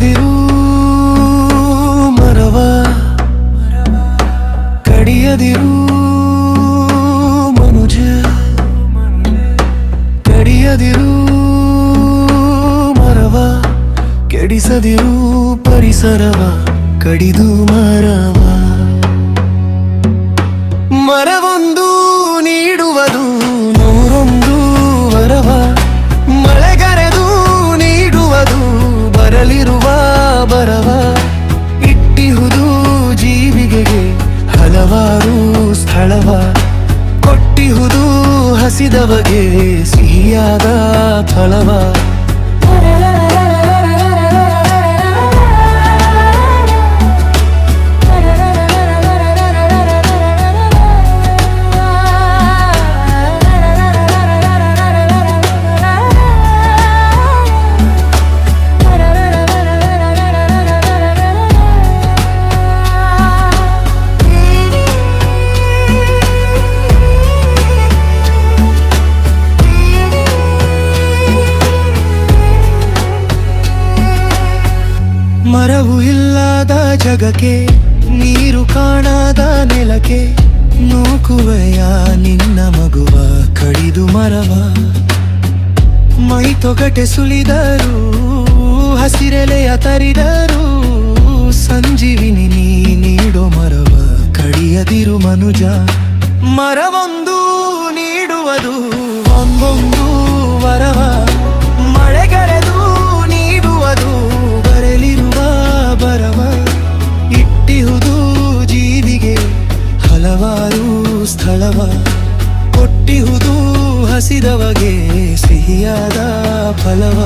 ಕದಿರು ಮರವ ಕಡಿಯದಿರು ಮನುಜ ಕಡಿಯದಿರು ಮರವ ಕೆಡಿಸದಿರು ಪರಿಸರವ ಕಡಿದು ಮರವ. ಮರವೊಂದು ನೀಡುವುದು ಹಸಿದವಗೆ ಸಿಹಿಯಾದ ಫಲವ ಮರವು ಇಲ್ಲದ ಜಗಕ್ಕೆ, ನೀರು ಕಾಣದ ನೆಲಕ್ಕೆ, ನೂಕುವೆಯ ನಿನ್ನ ಮಗುವ ಕಡಿದು ಮರವ. ಮೈ ತೊಗಟೆ ಸುಲಿದರು ಹಸಿರೆಲೆಯ ತರಿದರು, ಸಂಜೀವಿನಿ ನೀಡೋ ಮರವ ಕಡಿಯದಿರು ಮನುಜ. ಮರವೊಂದು ಸ್ಥಳವ ಕೊಟ್ಟಿಹುದು ಹಸಿದವಗೆ ಸಿಹಿಯಾದ ಫಲವ.